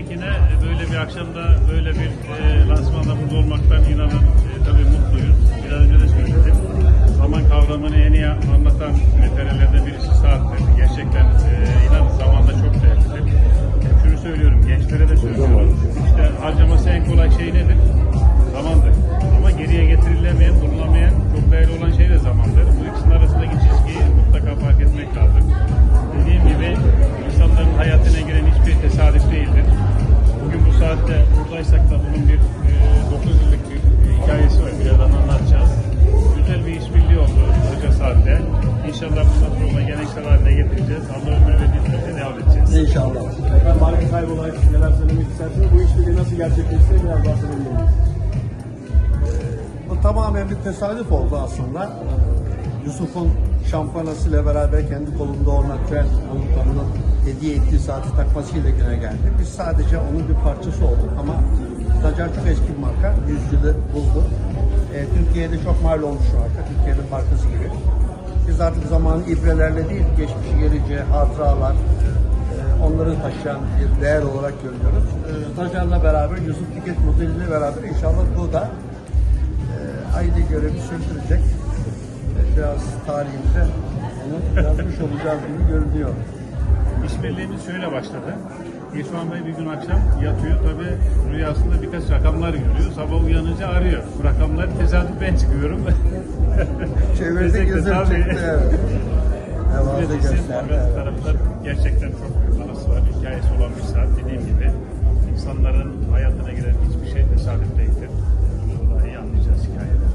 tabii ki ne böyle bir akşamda böyle bir e, lansmanda burada olmaktan inanın e, tabii mutluyuz. Biraz önce de söyledim. Zaman kavramını en iyi anlatan metinlerden birisi saattir. Gerçekten e, inanın zamanda çok değerlidir. Hep şunu söylüyorum, gençlere de söylüyorum. İşte harcaması en kolay şey nedir? Bu saatte buradaysak da bunun bir e, 9 yıllık bir e, hikayesi var. Birazdan anlatacağız. Güzel bir işbirliği oldu koca saatte. İnşallah bundan sonra geleneksel haline getireceğiz. Allah ömür verdiği sürece devam edeceğiz. İnşallah. Efendim marka sahibi olarak neler söylemek istersiniz? Bu işbirliği nasıl gerçekleşti? Biraz bahsedebilir miyiz? Bu tamamen bir tesadüf oldu aslında. Yusuf'un şampanasıyla beraber kendi kolunda olan tren komutanının hediye ettiği saati takmasıyla güne geldi. Biz sadece onun bir parçası olduk ama Tacar çok eski bir marka. 100 yılı buldu. Ee, Türkiye'de çok mal olmuş bir marka. Türkiye'nin markası gibi. Biz artık zamanı ibrelerle değil, geçmişi geleceğe, hatıralar, e, onları taşıyan bir değer olarak görüyoruz. Ee, Tacar'la beraber, Yusuf Tiket modeliyle beraber inşallah bu da e, aynı görevi sürdürecek. E, Biraz tarihimize onu yazmış olacağız gibi görünüyor. İşbirliğimiz şöyle başladı. İrfan Bey bir gün akşam yatıyor. Tabi rüyasında birkaç rakamlar görüyor. Sabah uyanınca arıyor. Bu rakamları tesadüf ben çıkıyorum. Kesinlikle, gözüm tabii. çıktı. Evet. Evet. taraftar gerçekten çok büyük anası var. Hikayesi olan bir saat dediğim gibi. insanların hayatına giren hiçbir şey tesadüf değildir. Bunu daha iyi anlayacağız hikayede.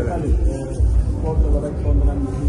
Evet. Efendim, e, spor olarak son dönemdeki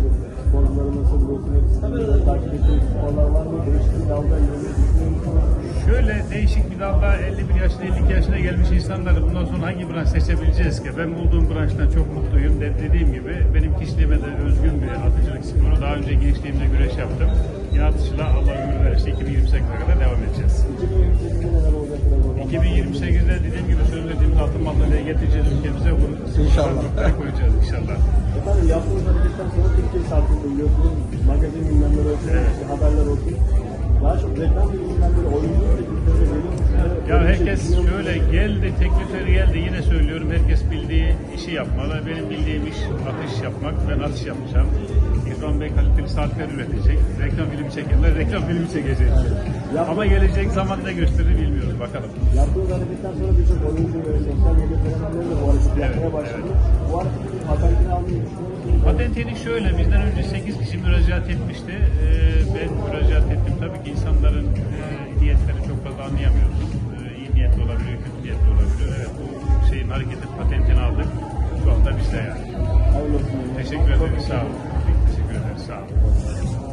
sporcuları nasıl buluyorsunuz? Sizin takip ettiğiniz sporlar var mı? Değişik bir dalda yürümeyi düşünüyor musunuz? Şöyle değişik bir dalda 51 yaşına 52 yaşına gelmiş insanları bundan sonra hangi branş seçebileceğiz ki? Ben bulduğum branştan çok mutluyum. De, dediğim gibi benim kişiliğime de özgün bir atıcılık sporu. Daha önce gençliğimde güreş yaptım. Yine atışla Allah ömür verirse 2028'e kadar devam edeceğiz. 2028'de neler olacak biraz o zaman? 2028'de dediğim gibi söylediğimiz altın madalyayı getireceğiz ülkemize. Bunu İnşallah. koyacağız inşallah. Efendim yaptığınız hareketten sonra Türkiye şarkını biliyorsunuz. Magazin gündemleri olsun, Evet. haberler olsun. Daha çok reklam böyle oyuncu Ya şey herkes şöyle geldi, teklifleri geldi. Yine söylüyorum herkes bildiği işi yapmalı. Benim bildiğim iş atış yapmak. Ben atış yapacağım. İrfan Bey kaliteli saatler üretecek. Reklam filmi çekenler reklam filmi çekecek. Ama gelecek zaman ne gösterir bilmiyoruz. Bakalım. Yaptığınız hareketten sonra birçok oyuncu ve sosyal medya fenomenleri de bu hareketi Evet, yapmaya başladı. Bu hareketin patentini almayı şöyle, bizden önce 8 kişi müracaat etmişti. Ee, ben müracaat ettim. Tabii ki insanların e, niyetlerini çok fazla anlayamıyoruz. Olabiliyor, kötü niyetli olabiliyor. Evet, bu şeyin hareketin patentini aldık. Şu anda bizde yani. Teşekkür ederiz, sağ olun. Teşekkür ederiz, sağ olun.